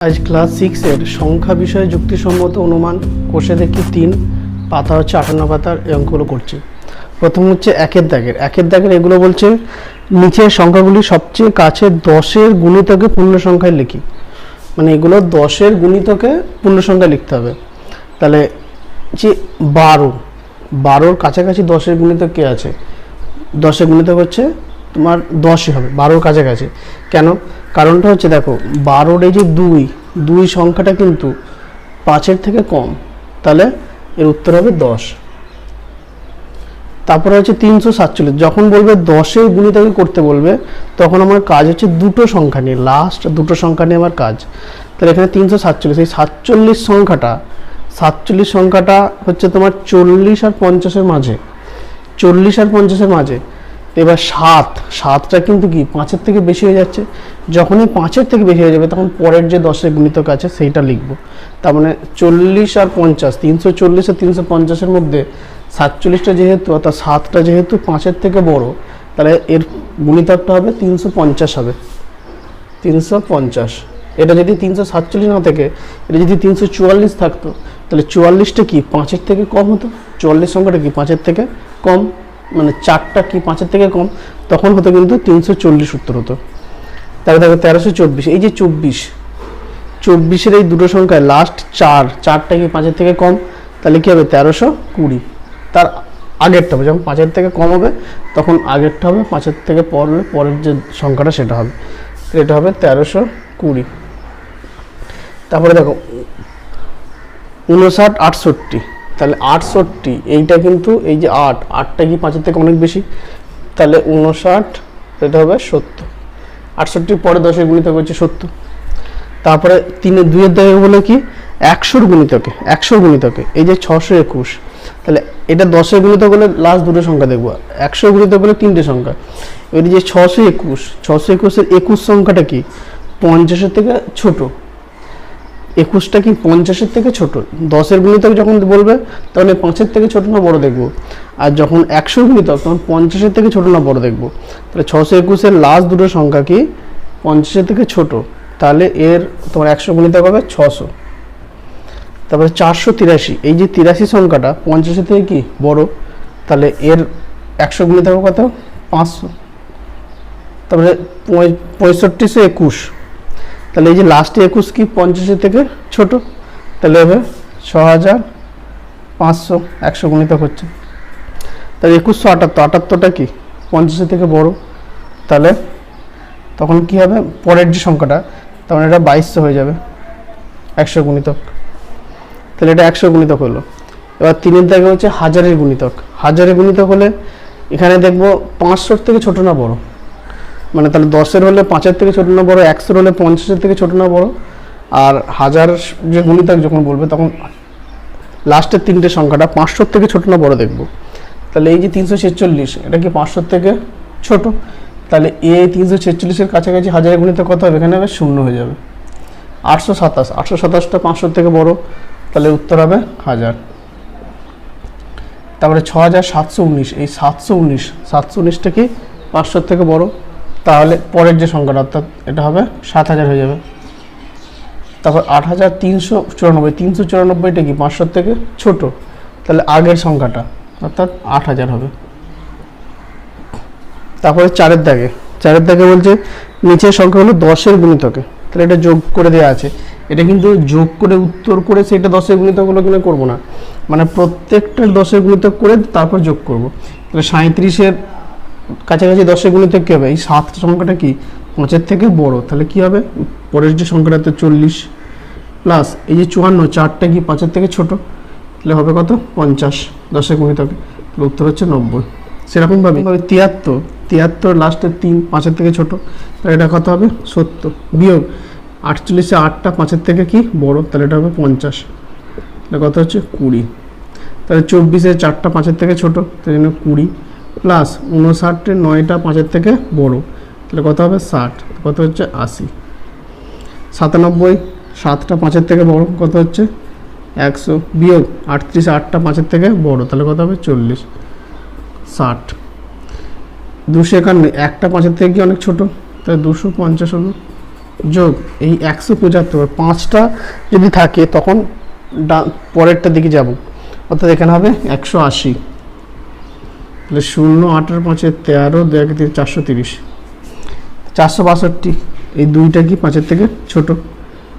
আজ ক্লাস সিক্সের সংখ্যা বিষয়ে যুক্তিসম্মত অনুমান কোষে দেখি তিন, পাতা হচ্ছে আটান্ন পাতার অঙ্কগুলো করছি। প্রথম হচ্ছে একের দাগের। একের দাগের এগুলো বলছে, নিচের সংখ্যাগুলি সবচেয়ে কাছে দশের গুণিতকে পূর্ণ সংখ্যায় লিখি। মানে এগুলো দশের গুণিতকে পূর্ণ সংখ্যায় লিখতে হবে। তাহলে যে বারো। বারোর কাছাকাছি দশের গুণিতক কে আছে? দশের গুণিতক হচ্ছে তোমার দশই হবে, বারোর কাছাকাছি। কেন? কারণটা হচ্ছে দেখো, বারোর এই যে দুই দুই সংখ্যাটা কিন্তু পাঁচের থেকে কম, তাহলে এর উত্তর হবে দশ। তারপরে হচ্ছে তিনশো সাতচল্লিশ, যখন বলবে দশের গুণিতকে করতে বলবে, তখন আমার কাজ হচ্ছে দুটো সংখ্যা নিয়ে লাস্ট দুটো সংখ্যা নিয়ে আমার কাজ। তাহলে এখানে তিনশো সাতচল্লিশ, এই সাতচল্লিশ সংখ্যাটা সাতচল্লিশ সংখ্যাটা হচ্ছে তোমার চল্লিশ আর পঞ্চাশের মাঝে, চল্লিশ আর পঞ্চাশের মাঝে এবার সাত, সাতটা কিন্তু কি, পাঁচের থেকে বেশি হয়ে যাচ্ছে। যখনই পাঁচের থেকে বেশি হয়ে যাবে, তখন পরের যে দশের গুণিতক আছে, সেইটা লিখব। তার মানে চল্লিশ আর পঞ্চাশ, তিনশো চল্লিশ আর তিনশো পঞ্চাশের মধ্যে সাতচল্লিশটা যেহেতু, অর্থাৎ সাতটা যেহেতু পাঁচের থেকে বড়, তাহলে এর গুণিতকটা হবে তিনশো পঞ্চাশ হবে। তিনশো পঞ্চাশ। এটা যদি তিনশো সাতচল্লিশ না থাকে, এটা যদি তিনশো চুয়াল্লিশ থাকতো, তাহলে চুয়াল্লিশটা কি, পাঁচের থেকে কম হতো? চুয়াল্লিশ সংখ্যাটা কি, পাঁচের থেকে কম? চারটা কি পাঁচের থেকে কম, তখন হতো কিন্তু তিনশো চল্লিশ উত্তর হতো। তাহলে দেখো তেরোশো চব্বিশ, এই যে চব্বিশ, চব্বিশের এই দুটো সংখ্যায় লাস্ট চার, চারটা কি পাঁচের থেকে কম? তাহলে কী হবে? তেরোশো কুড়ি। তার আগেরটা হবে, যখন পাঁচের থেকে কম হবে, তখন আগেরটা হবে, পাঁচের থেকে পর পরের যে সংখ্যাটা সেটা হবে। এটা হবে তেরোশো কুড়ি। তারপরে দেখো, উনষাট আটষট্টি। তাহলে আটষট্টি, এইটা কিন্তু এই যে আট, আটটা কি পাঁচের থেকে অনেক বেশি? তাহলে উনষাট এটা হবে সত্তর। আটষট্টির পরে দশের গুণিতক হচ্ছে সত্তর। তারপরে তিনের দুইয়ের দাগে বলে কি? একশোর গুণিতকে একশোর গুণিতকে, এই যে ছশো একুশ। তাহলে এটা দশের গুণিতক হলে লাস্ট দুটো সংখ্যা দেখব। একশো গুণিতক হলে তিনটে সংখ্যা। এবার যে ছশো একুশ, ছশো একুশের একুশ সংখ্যাটা কি? পঞ্চাশের থেকে ছোট। একুশটা কি পঞ্চাশের থেকে ছোট? দশের গুণিতক যখন বলবে, তখন পাঁচের থেকে ছোট না বড় দেখব? আর যখন একশোর গুণিতক তখন পঞ্চাশের থেকে ছোট না বড় দেখব? তাহলে ছশো একুশের লাস্ট দুটো সংখ্যা কি? পঞ্চাশের থেকে ছোট। তাহলে এর তোমার একশো গুণিতক হবে ছশো। তারপরে চারশো তিরাশি। এই যে তিরাশি সংখ্যাটা, পঞ্চাশের থেকে কি? বড়। তাহলে এর একশো গুণিতক কত? পাঁচশো। তারপরে পঁয়- পঁয়ষট্টিশো একুশ। তাহলে এই যে লাস্টে একুশ কি? পঞ্চাশের থেকে ছোট। তাহলে হবে ছ হাজার পাঁচশো একশো গুণিতক হচ্ছে। তাহলে একুশশো আটাত্তর। আটাত্তরটা কি? পঞ্চাশের থেকে বড়। তাহলে তখন কি হবে? পরের যে সংখ্যাটা, তখন এটা বাইশশো হয়ে যাবে। একশো গুণিতক। তাহলে এটা একশো গুণিতক হলো। এবার তিনের দাগে হচ্ছে হাজারের গুণিতক। হাজারের গুণিতক হলে এখানে দেখব পাঁচশোর থেকে ছোট না বড়। মানে তাহলে দশের হলে পাঁচের থেকে ছোট না বড়, একশোর হলে পঞ্চাশের থেকে ছোট না বড়। আর হাজার যে গুণিতক যখন বলবে তখন লাস্টের তিনটে সংখ্যাটা পাঁচশোর থেকে ছোট না বড় দেখব। তাহলে এই যে তিনশো ছেচল্লিশ, এটা কি পাঁচশোর থেকে ছোট? তাহলে এই তিনশো ছেচল্লিশের কাছাকাছি হাজার গুণিতক কত হবে? এখানে হবে শূন্য হয়ে যাবে। আটশো সাতাশ, আটশো সাতাশটা পাঁচশোর থেকে বড়, তাহলে উত্তর হবে হাজার। তারপরে ছ হাজার সাতশো উনিশ, এই সাতশো উনিশ, সাতশো উনিশটা কি পাঁচশোর থেকে বড়? তাহলে পরের যে সংখ্যাটা, অর্থাৎ এটা হবে সাত হাজার হয়ে যাবে। তারপর আট হাজার তিনশো চুরানব্বই, তিনশো চুরানব্বইটা কি পাঁচশোর থেকে ছোট? তাহলে আগের সংখ্যাটা, অর্থাৎ আট হাজার হবে। তারপরে চারের দাগে চারের দাগে বলছে নিচের সংখ্যা হলো দশের গুণিতকে। তাহলে এটা যোগ করে দেওয়া আছে। এটা কিন্তু যোগ করে উত্তর করে সেটা দশের গুণিতকগুলো কিন্তু করব না। মানে প্রত্যেকটা দশের গুণিতক করে তারপর যোগ করব। তাহলে সাঁত্রিশের কাছাকাছি দশের গুণিতক কী হবে? এই সাত সংখ্যাটা কি? পাঁচের থেকে বড়। তাহলে কি হবে? পরের যে সংখ্যাটা চল্লিশ প্লাস এই যে চুয়ান্ন চারটা কি পাঁচের থেকে ছোট? তাহলে হবে কত? পঞ্চাশ দশের গুণিতকে তাহলে উত্তর হচ্ছে নব্বই। সেরকমভাবে তিয়াত্তর। তিয়াত্তর লাস্টের তিন পাঁচের থেকে ছোট। তাহলে এটা কত হবে? সত্তর। বিয়োগ আটচল্লিশে আটটা পাঁচের থেকে কি বড়? তাহলে এটা হবে পঞ্চাশ। তাহলে কত হচ্ছে? কুড়ি। তাহলে চব্বিশে চারটা পাঁচের থেকে ছোট। তাই জন্য কুড়ি। প্লাস উনষাটে নয়টা পাঁচের থেকে বড়। তাহলে কত হবে? ষাট। কত হচ্ছে? আশি। সাতানব্বই, সাতটা পাঁচের থেকে বড়। কত হচ্ছে? একশো। বিয়োগ আটত্রিশ, আটটা পাঁচের থেকে বড়। তাহলে কত হবে? চল্লিশ। ষাট। দুশো একান্ন। একটা পাঁচের থেকে কি অনেক ছোট? তাহলে দুশো পঞ্চাশ হলো। যোগ এই একশো পঁচাত্তর। পাঁচটা যদি থাকে, তখন ডা- পরেরটা দিকে যাব। অর্থাৎ এখানে হবে একশো আশি। তাহলে শূন্য আঠারো পাঁচের তেরো দু এক তিন, চারশো তিরিশ। চারশো বাষট্টি, এই দুইটা কি পাঁচের থেকে ছোট?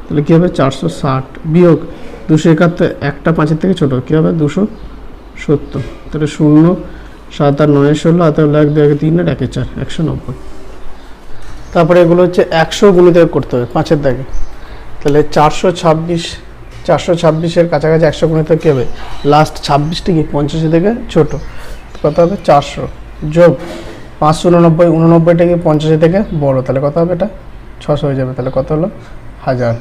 তাহলে কী হবে? চারশো ষাট বিয়োগ দুশো একাত্তর, একটা পাঁচের থেকে ছোট। কী হবে? দুশো সত্তর। তাহলে শূন্য, সাত আর নয় ষোলো হাতে হলো এক দু এক, তিন, আর একে, চার, একশো নব্বই। তারপরে এগুলো হচ্ছে একশো গুণিত করতে হবে, পাঁচের দাগে। তাহলে চারশো ছাব্বিশ, চারশো ছাব্বিশের কাছাকাছি একশো গুণিত কী হবে? লাস্ট ছাব্বিশটি কি? পঞ্চাশি থেকে ছোট। কত হবে চারশো। যোগ পাঁচশো উননব্বই উননব্বইটা কি পঞ্চাশি থেকে বড়, তাহলে কত হবে এটা? ছশো হয়ে যাবে, তাহলে কত হলো? হাজার।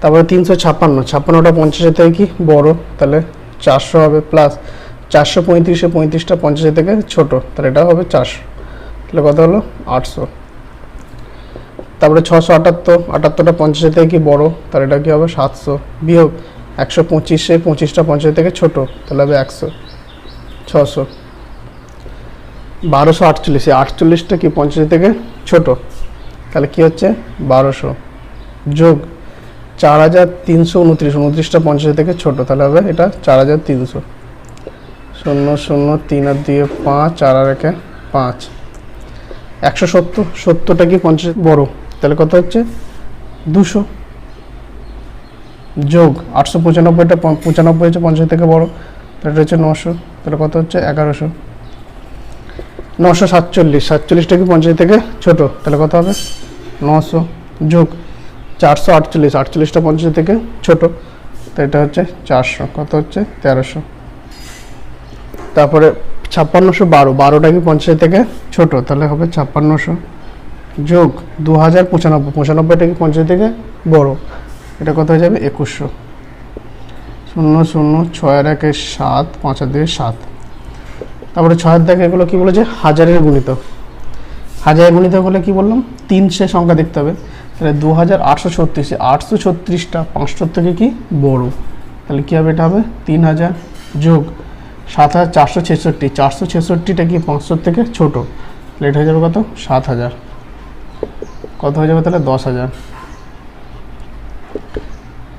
তারপরে তিনশো ছাপ্পান্ন, ছাপ্পান্নটা পঞ্চাশি থেকে কি বড়, তাহলে চারশো হবে প্লাস চারশো পঁয়ত্রিশে, পঁয়ত্রিশটা পঞ্চাশি থেকে ছোট, তাহলে এটা হবে চারশো। তাহলে কত হলো? আটশো। তারপরে ছশো আটাত্তর, আটাত্তরটা পঞ্চাশি থেকে কি বড়, তাহলে এটা কি হবে? সাতশো। বিয়োগ একশো পঁচিশে, পঁচিশটা পঞ্চাশি থেকে ছোট, তাহলে হবে একশো। ছশো। বারোশো আটচল্লিশে আটচল্লিশটা কি পঞ্চাশি থেকে ছোট? তাহলে কি হচ্ছে? বারোশো। যোগ চার হাজার তিনশো উনত্রিশ, উনত্রিশটা পঞ্চাশি থেকে ছোট, তাহলে হবে এটা চার হাজার তিনশো। শূন্য শূন্য, তিন আর দিয়ে পাঁচ, চার আর একে পাঁচ। একশো সত্তর, সত্তরটা কি পঞ্চাশ বড়? তাহলে কত হচ্ছে? দুশো। যোগ আটশো পঁচানব্বইটা, পঁচানব্বই হচ্ছে পঞ্চাশ থেকে বড়, তাহলে হচ্ছে নশো। তাহলে কত হচ্ছে? এগারোশো। নশো সাতচল্লিশ। সাতচল্লিশটা কি পঞ্চাশ থেকে ছোট? তাহলে কত হবে? নশো যোগ চারশো আটচল্লিশ। আটচল্লিশটা পঞ্চাশ থেকে ছোট। তো এটা হচ্ছে চারশো। কত হচ্ছে? তেরোশো। তারপরে ছাপ্পান্নশো বারো। বারোটা কি পঞ্চাশ থেকে ছোট? তাহলে হবে ছাপ্পান্নশো যোগ দু হাজার পঁচানব্বই। পঁচানব্বইটা কি পঞ্চাশ থেকে বড়? এটা কত হয়ে যাবে? একুশশো। শূন্য শূন্য ছয়ের একে সাত, পাঁচ আর দুই সাত। তারপরে ছয়ের দেখে, এগুলো কী বলেছে? হাজারের গুণিতক হাজারের গুণিতক হলে কী বললাম? তিন সে সংখ্যা দেখতে হবে। তাহলে দু হাজার আটশো ছত্রিশে, আটশো ছত্রিশটা পাঁচশোর থেকে কি? বড়। তাহলে কী হবে? এটা হবে তিন হাজার যোগ সাত হাজার চারশো ছেষট্টি। চারশো ছেষট্টিটা কি পাঁচশোর থেকে ছোটো? তাহলে এটা হয়ে যাবে কত? সাত হাজার কত হয়ে যাবে তাহলে? দশ হাজার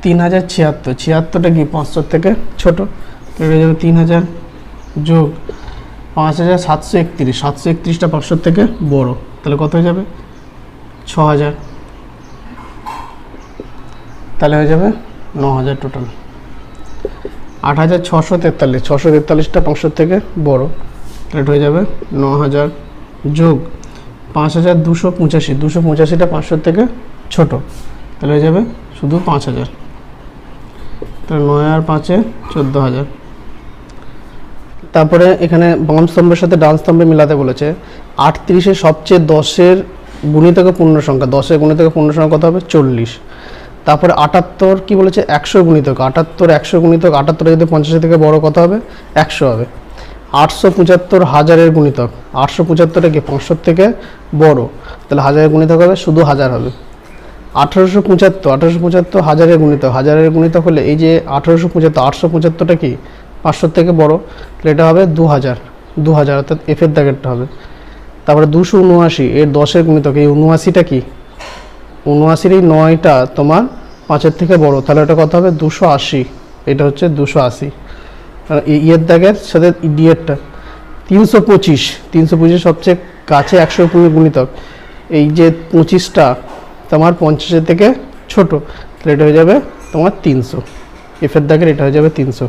তিন হাজার ছিয়াত্তর। ছিয়াত্তরটা কি পাঁচশোর থেকে ছোট? হয়ে যাবে তিন হাজার যোগ পাঁচ হাজার সাতশো একত্রিশ, সাতশো একত্রিশটা পাঁচশোর থেকে বড়। তাহলে কত হয়ে যাবে? ছ হাজার তাহলে হয়ে যাবে ন হাজার টোটাল আট হাজার ছশো তেতাল্লিশ, ছশো তেতাল্লিশটা পাঁচশোর থেকে বড়। তাহলে এটা হয়ে যাবে ন হাজার যোগ পাঁচ হাজার দুশো পঁচাশি, দুশো পঁচাশিটা পাঁচশোর থেকে ছোট। তাহলে হয়ে যাবে শুধু পাঁচ হাজার নয় আর পাঁচে চোদ্দ হাজার। তারপরে এখানে বাম স্তম্ভের সাথে ডান স্তম্ভে মিলাতে বলেছে, আটত্রিশে সবচেয়ে দশের গুণিতকে পূর্ণ সংখ্যা দশের গুণিতকে পূর্ণ সংখ্যা কত হবে? চল্লিশ। তারপরে আটাত্তর কি বলেছে? একশো গুণিতক। আটাত্তর, একশো গুণিতক, আটাত্তর যদি পঞ্চাশি থেকে বড় কত হবে? একশো হবে। আটশো পঁচাত্তর হাজারের গুণিতক। আটশো পঁচাত্তরটা কি? পাঁচশোর থেকে বড়। তাহলে হাজারের গুণিতক হবে, শুধু হাজার হবে। আঠারোশো পঁচাত্তর আঠারোশো পঁচাত্তর হাজারের গুণিতক হাজারের গুণিতক হলে এই যে আঠারোশো পঁচাত্তর, আটশো পঁচাত্তরটা কি? পাঁচশোর থেকে বড়, তাহলে এটা হবে দু হাজার দু হাজার অর্থাৎ এফের দাগেরটা হবে। তারপরে দুশো উনআশি, এর দশের গুণিতক, এই উনআশিটা কি? উনআশির এই নয়টা তোমার পাঁচের থেকে বড়, তাহলে এটা কত হবে? দুশো আশি, এটা হচ্ছে দুশো আশি। ইয়ের দাগের সাথে ডিয়েরটা তিনশো পঁচিশ তিনশো পঁচিশ সবচেয়ে কাছে একশো গুণিতক, এই যে পঁচিশটা তোমার পঞ্চাশের থেকে ছোট, তাহলে এটা হয়ে যাবে তোমার তিনশো। এফের দাগের এটা হয়ে যাবে তিনশো।